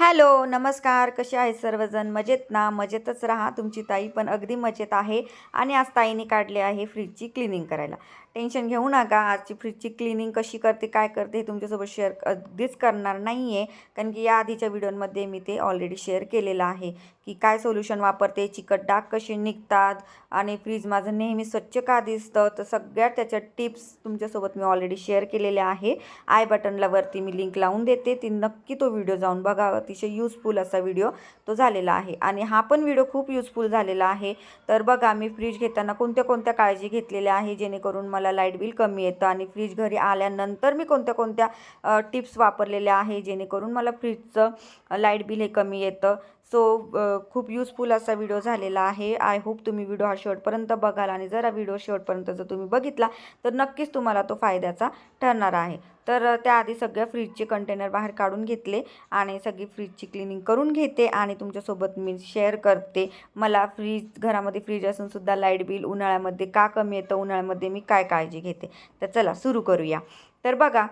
Hello नमस्कार. कसे आहेत सर्वजण? मजेत ना? मजेतच राहा. तुमची ताई पण अगदी मजेत आहे आणि आज ताईने काढले आहे फ्रीजची क्लिनिंग करायला. टेन्शन घेऊ नका. आजची फ्रीजची क्लिनिंग कशी करते काय करते हे तुमच्यासोबत शेअर अगदीच करणार नाही आहे कारण की या आधीच्या व्हिडिओमध्ये मी ते ऑलरेडी शेअर केलेलं आहे. की काय सोल्युशन वापरते चिकट डाग कसे निघतात आणि फ्रीज माझं नेहमी स्वच्छ का दिसतं? तर सगळ्या त्याच्या टिप्स तुमच्यासोबत मी ऑलरेडी शेअर केलेल्या आहे. आय बटनला वरती मी लिंक लावून देते. ती नक्की तो व्हिडिओ जाऊन बघा. अतिशय यूजफुल असा व्हिडिओ तो झालेला आहे. आणि हा पण व्हिडिओ खूप युजफुल झालेला आहे. तर बघा मी फ्रीज घेताना कोणत्या कोणत्या काळजी घेतलेल्या आहे? जेणेकरून मला लाइट बिल कमी येतं आणि फ्रीज घरी आल्यानंतर मी कोणत्या कोणत्या टिप्स वापरलेल्या आहे? जेणेकरून मला फ्रीजचं लाइट बिल हे कमी येतं. सो खूप यूजफुल असा व्हिडिओ झालेला आहे. आय होप तुम्ही व्हिडिओ हा शेवटपर्यंत बघाल आणि जरा व्हिडिओ शेवटपर्यंत जर तुम्ही बघितला तर नक्कीच तुम्हाला तो फायद्याचा ठरणार आहे. तर त्याआधी सगळ्या फ्रीजचे कंटेनर बाहेर काढून घेतले आणि सगळी फ्रीजची क्लिनिंग करून घेते आणि तुमच्यासोबत मी शेअर करते. मला फ्रीज घरामध्ये फ्रीज असूनसुद्धा लाइट बिल उन्हाळ्यामध्ये का कमी येतं उन्हाळ्यामध्ये मी काय काळजी घेते? तर चला सुरू करूया. तर बघा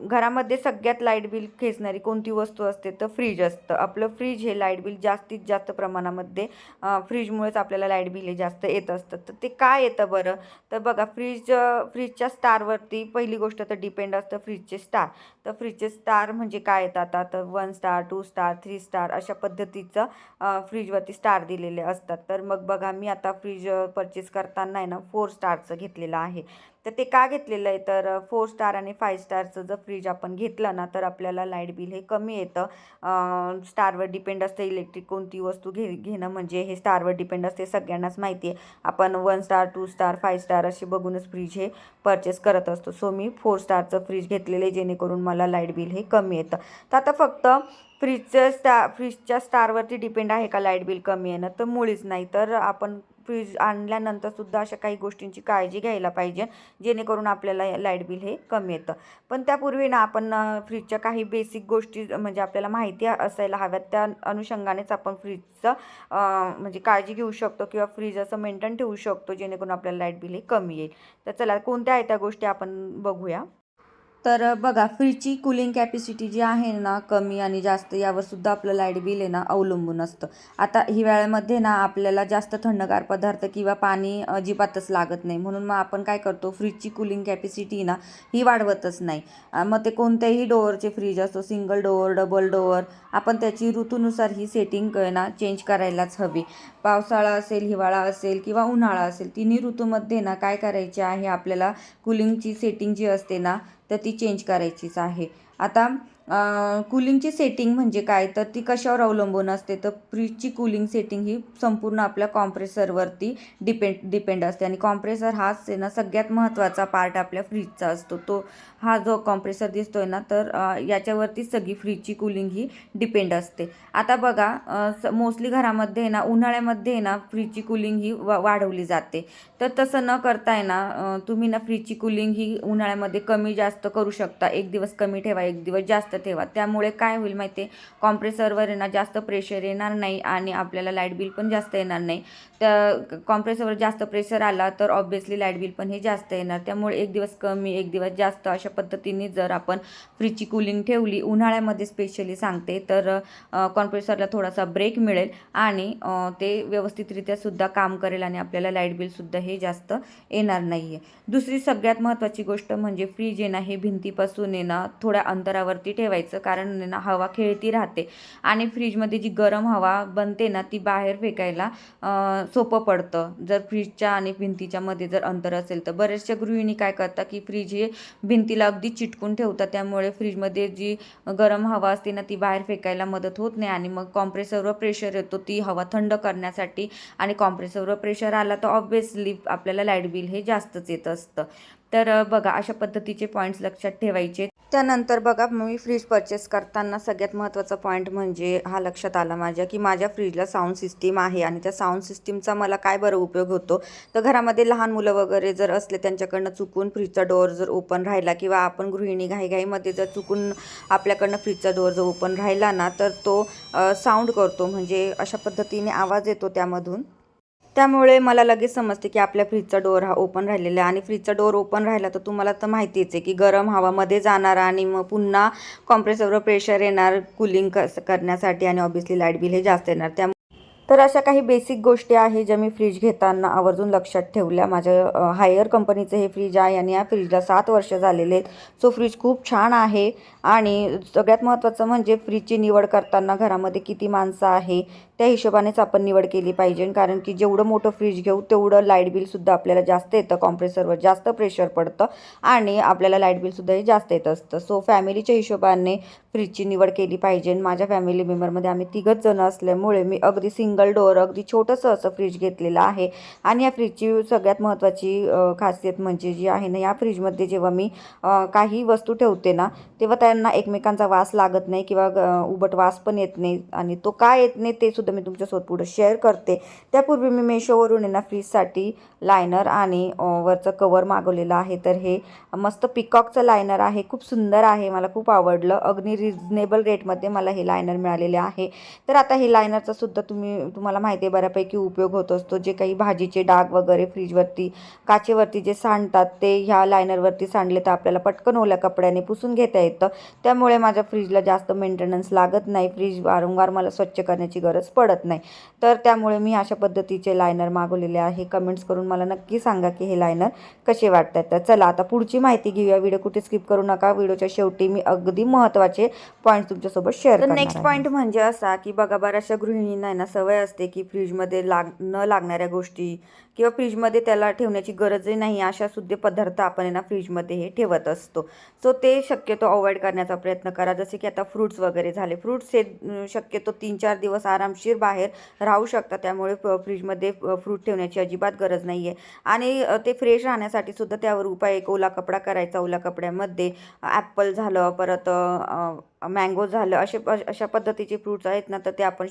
घरामध्ये सगळ्यात लाइट बिल खेचणारी कोणती वस्तू असते? तर फ्रीज असतं. आपलं फ्रीज हे लाइट बिल जास्तीत जास्त प्रमाणामध्ये फ्रीजमुळेच आपल्याला लाइट बिल हे जास्त येत असतं. तर ते काय येतं बरं? तर बघा फ्रीज फ्रीजच्या स्टारवरती पहिली गोष्ट तर डिपेंड असतं फ्रीजचे स्टार तर फ्रीजचे स्टार म्हणजे काय येतात आता? तर one star two star three star अशा पद्धतीचं फ्रीजवरती स्टार दिलेले असतात. तर मग बघा मी आता फ्रीज परचेस करताना आहे ना फोर स्टारचं घेतलेलं आहे. तर ते का घेतलेलं आहे? तर फोर स्टार आणि फाय स्टारचं जर फ्रीज आपण घेतलं ना तर आपल्याला लाइट बिल हे कमी येतं. स्टारवर डिपेंड असतं इलेक्ट्रिक कोणती वस्तू घे घेणं म्हणजे हे स्टारवर डिपेंड असते सगळ्यांनाच माहिती आहे. आपण one star two star five star असे बघूनच फ्रीज हे परचेस करत असतो. सो मी फोर स्टारचं फ्रीज घेतलेलं आहे जेणेकरून मला लाइट बिल हे कमी येतं. तर आता फक्त फ्रीजचं स्टा फ्रीजच्या स्टारवरती डिपेंड आहे का लाइट बिल कमी येणं तर मुळीच नाही. तर आपण फ्रीज आणल्यानंतरसुद्धा अशा काही गोष्टींची काळजी घ्यायला पाहिजे जेणेकरून आपल्याला लाइट बिल हे कमी येतं. पण त्यापूर्वी ना आपण फ्रीजच्या काही बेसिक गोष्टी म्हणजे आपल्याला माहिती असायला हव्यात त्या अनुषंगानेच आपण फ्रीजचं म्हणजे काळजी घेऊ शकतो किंवा फ्रीज असं मेंटेन ठेवू शकतो जेणेकरून आपल्याला लाइट बिल हे कमी येईल. तर चला कोणत्या आहे त्या गोष्टी आपण बघूया? तर बघा फ्रीजची कुलिंग कॅपॅसिटी जी आहे ना कमी आणि जास्त यावर सुद्धा आपलं लाइट बिल आहे ना अवलंबून असतं. आता हिवाळ्यामध्ये ना आपल्याला जास्त थंडगार पदार्थ किंवा पाणी अजिबातच लागत नाही. म्हणून मग आपण काय करतो फ्रीजची कुलिंग कॅपॅसिटी ना ही वाढवतच नाही. मग ते कोणत्याही डोअरचे फ्रीज असतो सिंगल डोअर डबल डोअर आपण त्याची ऋतूनुसार ही सेटिंग ना चेंज करायलाच हवी. पावसाळा असेल हिवाळा असेल किंवा उन्हाळा असेल तिन्ही ऋतूमध्ये ना काय करायचे आहे आपल्याला कुलिंगची सेटिंग जी असते ना तर ती चेंज करायचीच आहे. आता कूलिंगची सेटिंग म्हणजे काय? तर ती कशावर अवलंबून असते? तर फ्रीजची कूलिंग सेटिंग ही संपूर्ण आपल्या कॉम्प्रेसरवरती डिपेंड डिपेंड असते. आणि कॉम्प्रेसर हाच आहे ना सगळ्यात महत्त्वाचा पार्ट आपल्या फ्रीजचा असतो. तो हा जो कॉम्प्रेसर दिसतो आहे ना तर याच्यावरती सगळी फ्रीजची कूलिंग ही डिपेंड असते. आता बघा मोस्टली घरामध्ये ना उन्हाळ्यामध्ये ना फ्रीजची कूलिंग ही वा वाढवली जाते. तर तसं न करताय ना तुम्ही ना फ्रीजची कूलिंग ही उन्हाळ्यामध्ये कमी जास्त करू शकता. एक दिवस कमी ठेवा एक दिवस जास्त ठेवा त्यामुळे काय होईल माहिती आहे कॉम्प्रेसरवर ना जास्त प्रेशर येणार नाही आणि आपल्याला लाइट बिल पण जास्त येणार नाही. त्या कॉम्प्रेसरवर जास्त प्रेशर आला तर ऑब्वियसली लाइट बिल पण हे जास्त येणार. त्यामुळे एक दिवस कमी एक दिवस जास्त अशा पद्धतीने जर आपण फ्रीजची कुलिंग ठेवली उन्हाळ्यामध्ये स्पेशली सांगते तर कॉम्प्रेसरला थोडासा ब्रेक मिळेल आणि ते व्यवस्थितरित्या सुद्धा काम करेल आणि आपल्याला लाइट बिलसुद्धा हे जास्त येणार नाही आहे दुसरी सगळ्यात महत्त्वाची गोष्ट म्हणजे फ्रीज येणं हे भिंतीपासून येणं थोड्या अंतरावरती ठेवायचं कारण ना हवा खेळती राहते आणि फ्रीजमध्ये जी गरम हवा बनते ना ती बाहेर फेकायला सोपं पडतं. जर फ्रीजच्या आणि भिंतीच्या मध्ये जर अंतर असेल तर. बऱ्याचशा गृहिणी काय करतात की फ्रीज हे भिंतीला अगदी चिटकून ठेवतात. त्यामुळे फ्रीजमध्ये जी गरम हवा असते ना ती बाहेर फेकायला मदत होत नाही आणि मग कॉम्प्रेसरवर प्रेशर येतो. ती हवा थंड करण्यासाठी आणि कॉम्प्रेसरवर प्रेशर आला तर ऑब्वियसली आपल्याला लाइट बिल हे जास्तच येत असतं. तर बघा अशा पद्धतीचे पॉईंट्स लक्षात ठेवायचे. त्यानंतर बघा मी फ्रीज परचेस करताना सगळ्यात महत्त्वाचा पॉईंट म्हणजे हा लक्षात आला माझ्या की माझ्या फ्रीजला साऊंड सिस्टीम आहे आणि त्या साऊंड सिस्टीमचा मला काय बरं उपयोग होतो? तर घरामध्ये लहान मुलं वगैरे जर असले त्यांच्याकडनं चुकून फ्रीजचा डोअर जर ओपन राहिला किंवा आपण गृहिणी घाईघाईमध्ये जर चुकून आपल्याकडनं फ्रीजचा डोअर जर ओपन राहिला ना तर तो साऊंड करतो. म्हणजे अशा पद्धतीने आवाज येतो त्यामधून. त्यामुळे मला लगेच समजते की आपल्या फ्रीजचा डोअर हा ओपन राहिलेला आहे. आणि फ्रीजचा डोअर ओपन राहिला तर तुम्हाला तर माहितीच आहे की गरम हवामध्ये जाणार आणि मग पुन्हा कॉम्प्रेसरवर प्रेशर येणार कूलिंग कस करण्यासाठी आणि ऑब्विसली लाइट बिल हे जास्त येणार. त्यामुळे तर अशा काही बेसिक गोष्टी आहे ज्या मी फ्रीज घेताना आवर्जून लक्षात ठेवल्या. माझ्या हायर कंपनीचं हे फ्रीज आहे आणि या फ्रीजला सात वर्ष झालेले आहेत. सो फ्रीज खूप छान आहे. आणि सगळ्यात महत्त्वाचं म्हणजे फ्रीजची निवड करताना घरामध्ये किती माणसं आहे त्या हिशोबानेच आपण निवड केली पाहिजे. कारण की जेवढं मोठं फ्रीज घेऊ तेवढं लाइट बिलसुद्धा आपल्याला जास्त येतं. कॉम्प्रेसरवर जास्त प्रेशर पडतं आणि आपल्याला लाइट बिलसुद्धाही जास्त येत असतं. सो फॅमिलीच्या हिशोबाने फ्रीजची निवड केली पाहिजे माझ्या फॅमिली मेंबरमध्ये आम्ही तिघंच जण असल्यामुळे मी अगदी सिंगल डोअर अगदी छोटंसं असं फ्रीज घेतलेलं आहे. आणि या फ्रीजची सगळ्यात महत्त्वाची खासियत म्हणजे जी आहे ना या फ्रीजमध्ये जेव्हा मी काही वस्तू ठेवते ना तेव्हा त्यांना एकमेकांचा वास लागत नाही किंवा ग- उबट वास पण येत नाही. आणि तो का येत नाही ते सुद्धा मी तुमच्यासोबत पुढे शेअर करते. त्यापूर्वी मी मेशोवरून आहे ना फ्रीजसाठी लायनर आणि वरचं कवर मागवलेलं आहे. तर हे मस्त पिकॉकचं लायनर आहे. खूप सुंदर आहे. मला खूप आवडलं. अग्नि रिजनेबल रेटमध्ये मला हे लायनर मिळालेले आहे. तर आता हे लायनरचा सुद्धा तुम्ही तुम्हाला माहिती आहे बऱ्यापैकी उपयोग होत असतो. जे काही भाजीचे डाग वगैरे फ्रीजवरती काचेवरती जे सांडतात ते ह्या लायनरवरती सांडले तर आपल्याला पटकन ओल्या कपड्याने पुसून घेता येतं. त्यामुळे माझ्या फ्रीजला जास्त मेंटेनन्स लागत नाही. फ्रीज वारंवार मला स्वच्छ करण्याची गरज पडत नाही. तर त्यामुळे मी अशा पद्धतीचे लायनर मागवलेले आहे. कमेंट्स करून मला नक्की सांगा की हे लायनर कसे वाटतात. तर चला आता पुढची माहिती घेऊया. व्हिडिओ कुठे स्किप करू नका. व्हिडिओच्या शेवटी मी अगदी महत्त्वाचे पॉईंट तुमच्यासोबत शेअर तर नेक्स्ट पॉईंट म्हणजे असा की बघा बऱ्याचशा गृहिणींना ना सवय असते की फ्रीजमध्ये लाग न लागणाऱ्या गोष्टी किंवा फ्रीजमध्ये त्याला ठेवण्याची गरजही नाही अशा सुद्धा पदार्थ आपण यांना फ्रीजमध्ये हे ठेवत असतो. सो ते शक्यतो अवॉइड करण्याचा प्रयत्न करा. जसे की आता फ्रूट्स वगैरे झाले. फ्रूट्स हे शक्यतो तीन चार दिवस आरामशीर बाहेर राहू शकतात. त्यामुळे फ- फ्रीजमध्ये फ्रूट ठेवण्याची अजिबात गरज नाही आहे आणि ते फ्रेश राहण्यासाठी सुद्धा त्यावर उपाय एक ओला कपडा करायचा. ओला कपड्यामध्ये ॲपल झालं परत मँगो झालं असे अशा पद्धतीचे फ्रूट्स आहेत ना तर ते आपण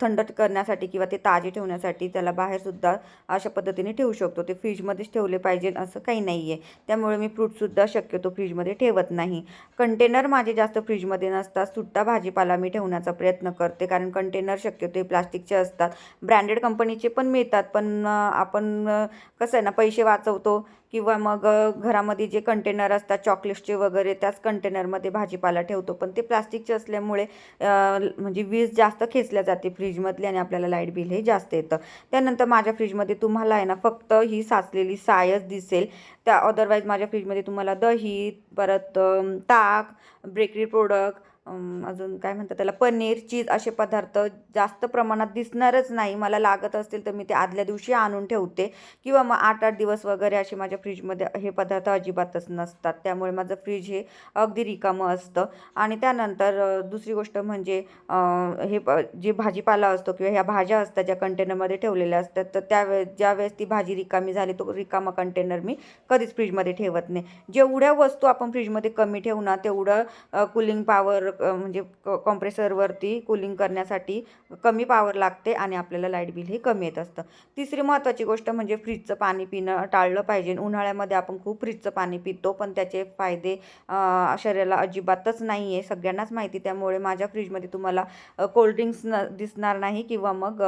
थंड करण्यासाठी किंवा ते ताजे ठेवण्यासाठी त्याला बाहेरसुद्धा अशा पद्धतीने ठेवू शकतो. ते फ्रीजमध्येच ठेवले पाहिजे असं काही नाही आहे त्यामुळे मी फ्रूटसुद्धा शक्यतो फ्रीजमध्ये ठेवत नाही. कंटेनर माझे जास्त फ्रीजमध्ये नसतात. सुट्टा भाजीपाला मी ठेवण्याचा प्रयत्न करते कारण कंटेनर शक्यतो हे प्लास्टिकचे असतात. ब्रँडेड कंपनीचे पण मिळतात पण आपण कसं आहे ना पैसे वाचवतो किंवा मग घरामध्ये जे कंटेनर असतात चॉकलेट्सचे वगैरे त्याच कंटेनरमध्ये भाजीपाला ठेवतो. पण ते प्लास्टिकचे असल्यामुळे म्हणजे वीज जास्त खेचल्या जाते फ्रीजमधली आणि आपल्याला लाइट बिल हे जास्त येतं. त्यानंतर माझ्या फ्रीजमध्ये तुम्हाला आहे ना फक्त ही साचलेली सायच दिसेल. त्या अदरवाईज माझ्या फ्रीजमध्ये तुम्हाला दही परत ताक बेकरी प्रोडक्ट अजून काय म्हणतात त्याला पनीर चीज असे पदार्थ जास्त प्रमाणात दिसणारच नाही. मला लागत असतील तर मी ते आदल्या दिवशी आणून ठेवते. किंवा मग आठ आठ दिवस वगैरे असे माझ्या फ्रीजमध्ये हे पदार्थ अजिबातच नसतात. त्यामुळे माझं फ्रीज हे अगदी रिकामं असतं. आणि त्यानंतर दुसरी गोष्ट म्हणजे हे प जे भाजीपाला असतो किंवा ह्या भाज्या असतात ज्या कंटेनरमध्ये ठेवलेल्या असतात तर त्यावेळेस ज्यावेळेस ती भाजी रिकामी झाली तो रिकामा कंटेनर मी कधीच फ्रीजमध्ये ठेवत नाही. जेवढ्या वस्तू आपण फ्रीजमध्ये कमी ठेवू ना तेवढं कुलिंग पॉवर म्हणजे कॉम्प्रेसरवरती कूलिंग करण्यासाठी कमी पॉवर लागते आणि आपल्याला लाइट बिल हे कमी येत असतं. तिसरी महत्त्वाची गोष्ट म्हणजे फ्रीजचं पाणी पिणं टाळलं पाहिजे. उन्हाळ्यामध्ये आपण खूप फ्रीजचं पाणी पितो पण त्याचे फायदे शरीराला अजिबातच नाही आहे सगळ्यांनाच माहिती त्यामुळे माझ्या फ्रीजमध्ये तुम्हाला कोल्ड्रिंक्स न दिसणार नाही किंवा मग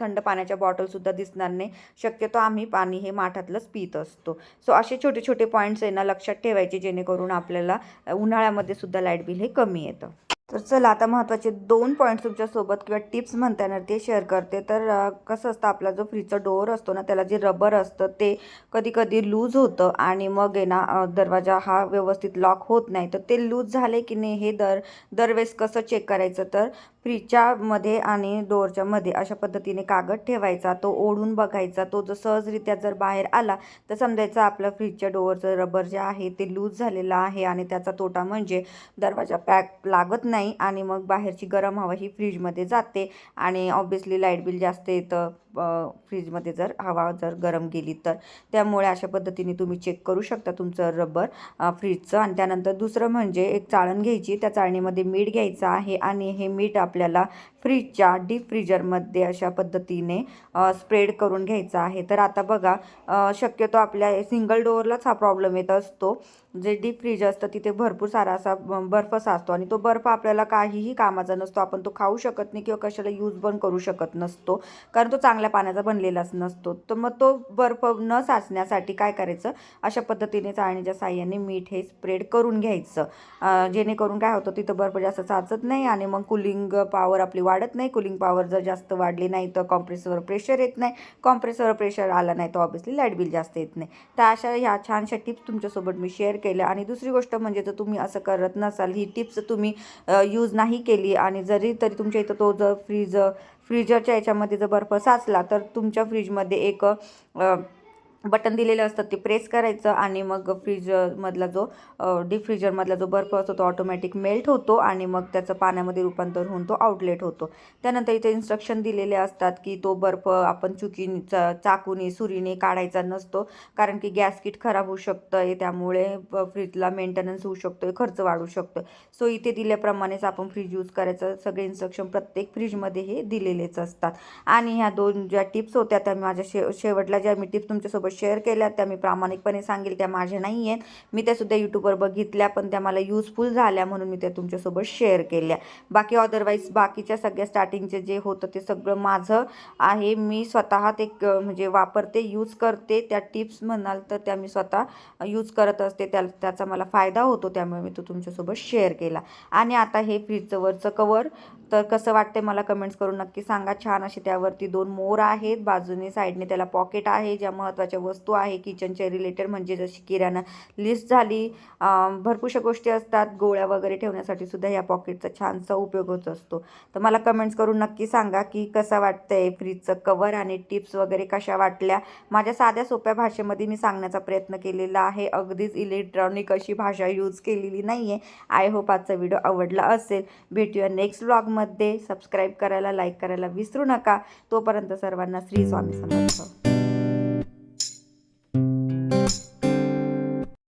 थंड पाण्याच्या बॉटलसुद्धा दिसणार नाही. शक्यतो आम्ही पाणी हे माठातलंच पित असतो. सो असे छोटे छोटे पॉईंट्स आहे ना लक्षात ठेवायचे जेणेकरून आपल्याला उन्हाळ्यामध्ये सुद्धा लाइट बिल हे कमी कमी येतं. तर चला आता महत्त्वाचे दोन पॉईंट्स तुमच्यासोबत किंवा टिप्स म्हणता येणार ते शेअर करते. तर कसं असतं आपला जो फ्रीजचा डोअर असतो ना त्याला जे रबर असतं ते कधी कधी लूज होतं आणि मग आहे ना दरवाजा हा व्यवस्थित लॉक होत नाही. तर ते लूज झाले की नाही हे दर दरवेळेस कसं चेक करायचं? तर फ्रीजच्यामध्ये आणि डोअरच्यामध्ये अशा पद्धतीने कागद ठेवायचा तो ओढून बघायचा. तो जर सहजरित्या जर बाहेर आला तर समजायचं आपलं फ्रीजच्या डोअरचं रबर जे आहे ते लूज झालेलं आहे आणि त्याचा तोटा म्हणजे दरवाजा पॅक लागत नाही आणि मग बाहेरची गरम हवा ही फ्रीजमध्ये जाते आणि ऑब्विसली लाइट बिल जास्त येतं फ्रीजमध्ये जर हवा जर गरम गेली तर. त्यामुळे अशा पद्धतीने तुम्ही चेक करू शकता तुमचं रबर फ्रीजचं. आणि त्यानंतर दुसरं म्हणजे एक चाळण घ्यायची. त्या चाळणीमध्ये मीठ घ्यायचं आहे आणि हे मीठ आपल्याला फ्रीजच्या डीप फ्रीजरमध्ये अशा पद्धतीने स्प्रेड करून घ्यायचा आहे. तर आता बघा शक्यतो आपल्या सिंगल डोअरलाच हा प्रॉब्लेम येत असतो. जे डीप फ्रीज असतं तिथे भरपूर सारा असा बर्फ साचतो आणि तो बर्फ आपल्याला काहीही कामाचा नसतो. आपण तो खाऊ शकत नाही किंवा कशाला यूज पण करू शकत नसतो. कारण तो चांगल्या पाण्याचा बनलेलाच नसतो. तर मग तो बर्फ न साचण्यासाठी काय करायचं? अशा पद्धतीने चाळणीच्या साह्याने मीठ हे स्प्रेड करून घ्यायचं. जेणेकरून काय होतं तिथं बर्फ जास्त साचत नाही आणि मग कुलिंग पॉवर आपली वाढ वाढत नाही कुलिंग पॉवर जर जास्त वाढली नाही तर कॉम्प्रेसरवर प्रेशर येत नाही. कॉम्प्रेसरवर प्रेशर आला नाही तर ऑब्विसली लाइट बिल जास्त येत नाही. तर अशा ह्या छानशा टिप्स तुमच्यासोबत मी शेअर केल्या. आणि दुसरी गोष्ट म्हणजे जर तुम्ही असं करत नसाल ही टिप्स तुम्ही यूज नाही केली आणि जरी तरी तुमच्या इथं तो जर फ्रीज फ्रीजरच्या याच्यामध्ये जर बर्फ साचला तर तुमच्या फ्रीजमध्ये एक बटन दिलेलं असतं ते प्रेस करायचं आणि मग फ्रीजमधला जो डीप फ्रीजरमधला जो बर्फ असतो तो ऑटोमॅटिक मेल्ट होतो आणि मग त्याचं पाण्यामध्ये रूपांतर होऊन तो आउटलेट होतो. त्यानंतर इथे इन्स्ट्रक्शन दिलेले असतात की तो बर्फ आपण चुकीने चा चाकूने सुरीने काढायचा नसतो कारण की गॅस किट खराब होऊ शकतं आहे त्यामुळे फ्रीजला मेंटेनन्स होऊ शकतो आहे खर्च वाढू शकतो सो इथे दिल्याप्रमाणेच आपण फ्रीज यूज करायचं सगळे इन्स्ट्रक्शन प्रत्येक फ्रीजमध्ये हे दिलेलेच असतात. आणि ह्या दोन ज्या टिप्स होत्या त्या माझ्या शे शेवटला ज्या मी टिप्स तुमच्यासोबत शेअर केल्या त्या मी प्रामाणिकपणे सांगेल त्या माझ्या नाही आहेत मी त्या सुद्धा यूट्यूबवर बघितल्या पण त्या मला यूजफुल झाल्या म्हणून मी त्या तुमच्यासोबत शेअर केल्या. बाकी अदरवाईज बाकीच्या सगळ्या स्टार्टिंगचे जे होतं ते सगळं माझं आहे. मी स्वतः ते म्हणजे वापरते यूज करते. त्या टिप्स म्हणाल तर त्या मी स्वतः यूज करत असते. त्या त्याचा मला फायदा होतो त्यामुळे मी तो तुमच्यासोबत शेअर केला. आणि आता हे फ्रीजचं वरचं कवर तर कसं वाटते मला कमेंट्स करून नक्की सांगा. छान असे त्यावरती दोन मोर आहेत. बाजूने साईडने त्याला पॉकेट आहे ज्या महत्त्वाच्या वस्तू आहे किचनच्या रिलेटेड म्हणजे जशी किराणा लिस्ट झाली भरपूरशा गोष्टी असतात. गोळ्या वगैरे ठेवण्यासाठी सुद्धा या पॉकेटचा छानसा उपयोग होत असतो. तर मला कमेंट्स करून नक्की सांगा की कसं वाटतंय फ्रीजचं कवर आणि टिप्स वगैरे कशा वाटल्या? माझ्या साध्या सोप्या भाषेमध्ये मी सांगण्याचा प्रयत्न केलेला आहे. अगदीच इलेक्ट्रॉनिक अशी भाषा यूज केलेली नाही आहे आय होप आजचा व्हिडिओ आवडला असेल. भेटूया नेक्स्ट ब्लॉगमध्ये सबस्क्राईब करायला लाईक करायला विसरू नका. तोपर्यंत सर्वांना श्री स्वामी समर्थ.